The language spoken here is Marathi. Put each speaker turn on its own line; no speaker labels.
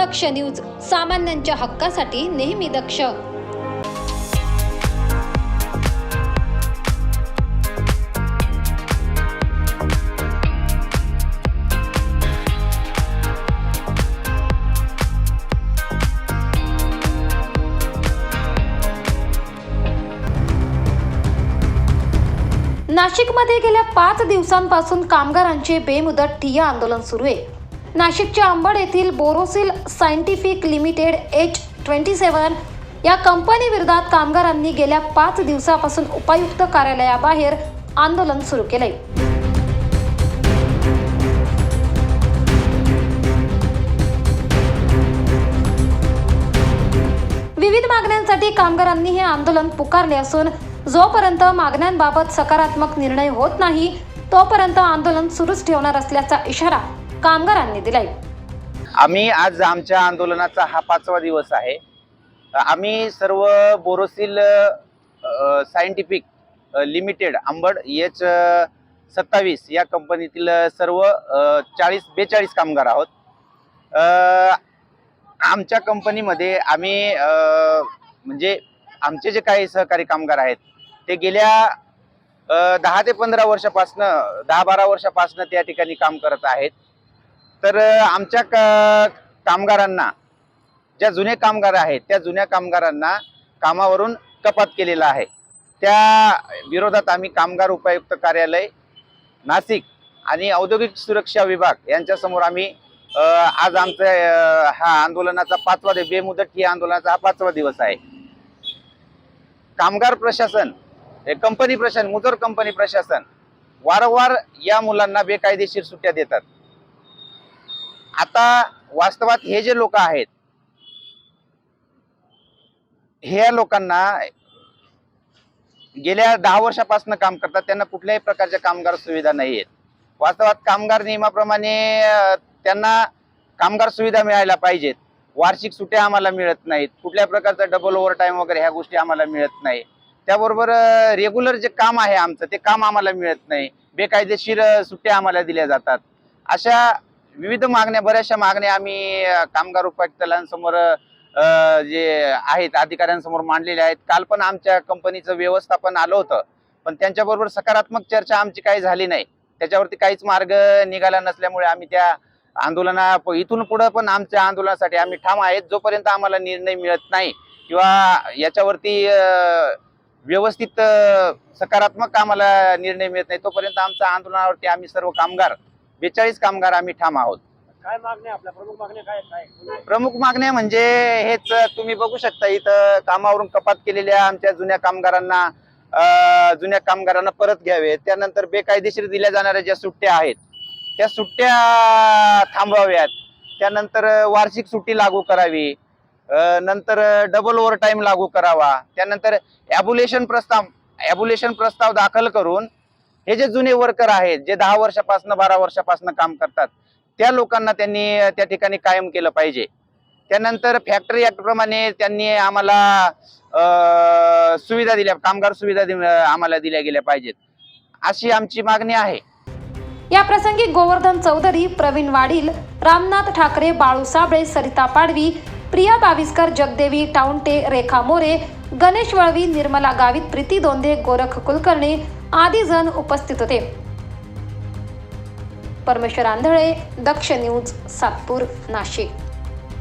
दक्ष न्यूज सामान्यांच्या हक्कासाठी नेहमी दक्ष. नाशिकमध्ये गेल्या पाच दिवसांपासून कामगारांचे बेमुदत ठिय्या आंदोलन सुरू आहे. नाशिकच्या अंबड येथील Borosil scientific limited H twenty seven या कंपनीविरोधात कामगारांनी गेल्या पाच दिवसापासून उपायुक्त कार्यालयाबाहेर आंदोलन सुरू केले विविध मागण्यांसाठी कामगारांनी हे आंदोलन पुकारले असून जोपर्यंत मागण्यांबाबत सकारात्मक निर्णय होत नाही तोपर्यंत आंदोलन सुरूच ठेवणार असल्याचा इशारा कामगारांनी दिलाय.
आम्ही आज आमच्या आंदोलनाचा हा पाचवा दिवस आहे. आम्ही सर्व Borosil scientific limited Ambad H सत्तावीस या कंपनीतील सर्व चाळीस बेचाळीस कामगार आहोत. आमच्या कंपनीमध्ये आम्ही म्हणजे आमचे जे काही सहकारी कामगार आहेत ते गेल्या दहा ते पंधरा वर्षापासनं दहा बारा वर्षापासनं त्या ठिकाणी काम करत आहेत. तर आमच्या का कामगारांना ज्या जुने कामगार आहेत त्या जुन्या कामगारांना कामावरून कपात केलेला आहे. त्या विरोधात आम्ही कामगार उपायुक्त कार्यालय नाशिक आणि औद्योगिक सुरक्षा विभाग यांच्यासमोर आम्ही आज आमचा हा आंदोलनाचा पाचवा दिवस बेमुदत ही आंदोलनाचा हा पाचवा दिवस आहे. कामगार प्रशासन हे कंपनी प्रशासन मुजोर कंपनी प्रशासन वारंवार या मुलांना बेकायदेशीर सुट्ट्या देतात. आता वास्तवात हे जे लोक आहेत ह्या लोकांना गेल्या दहा वर्षापासून काम करतात त्यांना कुठल्याही प्रकारच्या कामगार सुविधा नाही आहेत वास्तवात कामगार नियमाप्रमाणे त्यांना कामगार सुविधा मिळायला पाहिजेत. वार्षिक सुट्ट्या आम्हाला मिळत नाहीत. कुठल्या प्रकारचा डबल ओव्हर टाईम वगैरे ह्या गोष्टी आम्हाला मिळत नाही. त्याबरोबर रेग्युलर जे काम आहे आमचं ते काम आम्हाला मिळत नाही. बेकायदेशीर सुट्ट्या आम्हाला दिल्या जातात. अशा विविध मागण्या बऱ्याचशा मागण्या आम्ही कामगार उपायुक्तालयांसमोर जे आहेत अधिकाऱ्यांसमोर मांडलेल्या आहेत. काल पण आमच्या कंपनीचं व्यवस्थापन आलं होतं. पण त्यांच्याबरोबर सकारात्मक चर्चा आमची काही झाली नाही. त्याच्यावरती काहीच मार्ग निघाला नसल्यामुळे आम्ही त्या आंदोलना प- इथून पुढं पण आमच्या आंदोलनासाठी आम्ही ठाम आहेत. जोपर्यंत आम्हाला निर्णय मिळत नाही किंवा याच्यावरती व्यवस्थित सकारात्मक आम्हाला निर्णय मिळत नाही तोपर्यंत आमच्या आंदोलनावरती आम्ही सर्व कामगार बेचाळीस कामगार आम्ही ठाम आहोत.
काय मागण्या आपल्या? प्रमुख मागण्या काय काय
प्रमुख मागण्या म्हणजे हेच तुम्ही बघू शकता इथं कामावरून कपात केलेल्या आमच्या जुन्या कामगारांना जुन्या कामगारांना परत घ्यावे. त्यानंतर बेकायदेशीर दिल्या जाणाऱ्या ज्या सुट्ट्या आहेत त्या सुट्ट्या थांबवाव्यात. त्यानंतर वार्षिक सुट्टी लागू करावी. नंतर डबल ओव्हर टाईम लागू करावा. त्यानंतर ॲब्युलेशन प्रस्ताव ॲब्युलेशन प्रस्ताव दाखल करून हे जे जुने वर्कर आहेत जे दहा वर्षापासून बारा वर्षापासून काम करतात त्या लोकांना त्यांनी त्या ठिकाणी कायम केलं पाहिजे. त्यानंतर फॅक्टरी ऍक्ट प्रमाणे त्यांनी आम्हाला अं, सुविधा दिल्या कामगार सुविधा आम्हाला दिल्या गेल्या पाहिजेत. अशी आमची मागणी आहे.
या प्रसंगी गोवर्धन चौधरी प्रवीण वाडील रामनाथ ठाकरे बाळू साबळे सरिता पाडवी प्रिया बाविस्कर जगदेवी टाउंटे रेखा मोरे गणेश वळवी निर्मला गावित प्रीती दोंदे गोरख कुलकर्णी आदी जण उपस्थित होते. परमेश्वर आंधळे दक्ष न्यूज सातपूर नाशिक.